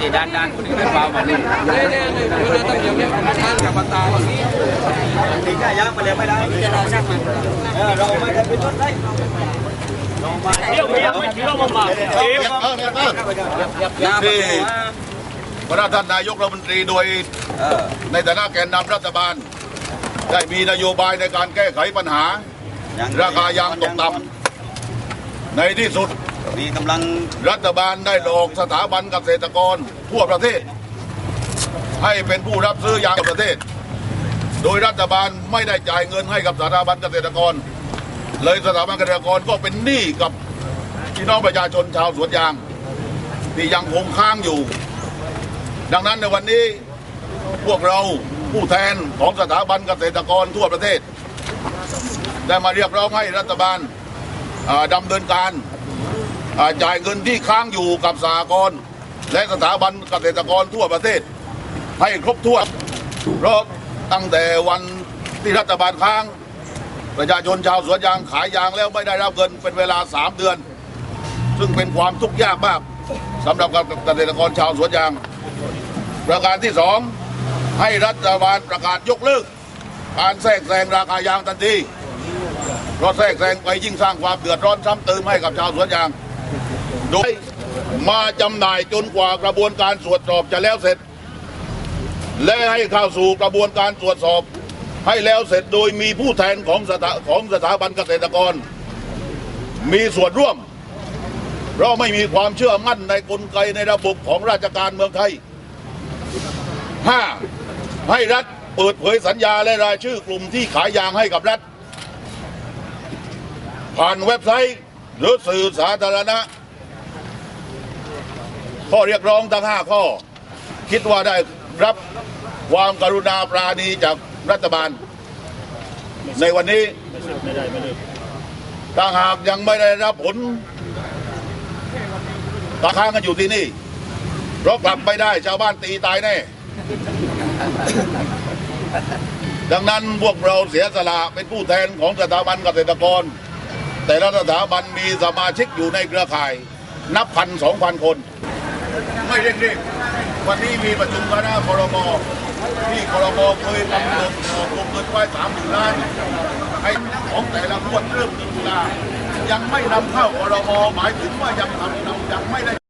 ตีด้านด้านคนนี้เป็นเบนี้เนี่นี่เลยเราต้องเดี๋ยวเนี่ท่านกับตาตีก้ายากไปเลยไม่ได้จะรอชักมัเราไม่ได้ไปจุดได้ลงมาเดี๋ยวเดี๋ยวม่ถือลงมาเดี๋ยวเดี๋ยวเดีพระท่านนายกรัฐมนตรีโดยในฐานะแกนนำรัฐบาล ได้มีนโยบายในการแก้ไขปัญหา ราคายางตกต่ำในที่สุดมีกำลังรัฐบาลได้หลอกสถาบันเกษตรกรทั่วประเทศ ให้เป็นผู้รับซื้อยางจากประเทศ โดยรัฐบาลไม่ได้จ่ายเงินให้กับสถาบันเกษตรกร เลยสถาบันเกษตรกรก็เป็นหนี้กับพี่น้องประชาชนชาวสวนยาง ที่ยังคงค้างอยู่ ดังนั้นในวันนี้พวกเราผู้แทนของสถาบันเกษตรกรทั่วประเทศ ได้มาเรียกร้องให้รัฐบาลดำเนินการจ่ายเงินที่ค้างอยู่กับสหกรณ์และสถาบันเกษตรกรทั่วประเทศ ให้ครบถ้วนเพราะตั้งแต่วันที่รัฐบาลค้าง ประชาชนชาวสวนยางขายยางแล้วไม่ได้รับเงินเป็นเวลา 3 เดือน ซึ่งเป็นความทุกข์ยากมากสำหรับเกษตรกรชาวสวนยาง ประการที่สองให้รัฐบาลประกาศยกเลิก การแทรกแซงราคายางทันทีเพราะแทรกแซงไปยิ่งสร้างความเดือดร้อนซ้ำเติมให้กับชาวสวนยาง โดยมาจำหน่ายจนกว่ากระบวนการตรวจสอบจะแล้วเสร็จ และให้เข้าสู่กระบวนการตรวจสอบ ให้แล้วเสร็จโดยมีผู้แทนของสถาของสถาบันเกษตรกร มีส่วนร่วม เพราะไม่มีความเชื่อมั่นในกลไกในระบบของราชการเมืองไทย 5. ให้รัฐ เปิดเผยสัญญาและรายชื่อกลุ่มที่ขายยางให้กับรัฐ ผ่านเว็บไซต์หรือสื่อสาธารณะ ข้อเรียกร้องทั้ง 5 ข้อ คิดว่าได้รับความกรุณาปราณีจากรัฐบาล ในวันนี้ถ้าหากยังไม่ได้รับผลตาค้างกันอยู่ที่นี่เพราะกลับไม่ได้ชาวบ้านตีตายแน่ ดังนั้นพวกเราเสียสละเป็นผู้แทนของสถาบันเกษตรกร แต่ละสถาบันมีสมาชิกอยู่ในเครือข่าย นับพันสองพันคน ไม่เร่งรีบวันนี้มีประชุมคณะครมที่ครมเคยกำหนดออกงเงินไว้สามหมื่นล้านให้ของแต่ละงวดเริ่มเดือนตุลายังไม่นำเข้าครมหมายถึงว่ายังทำยังไม่ได้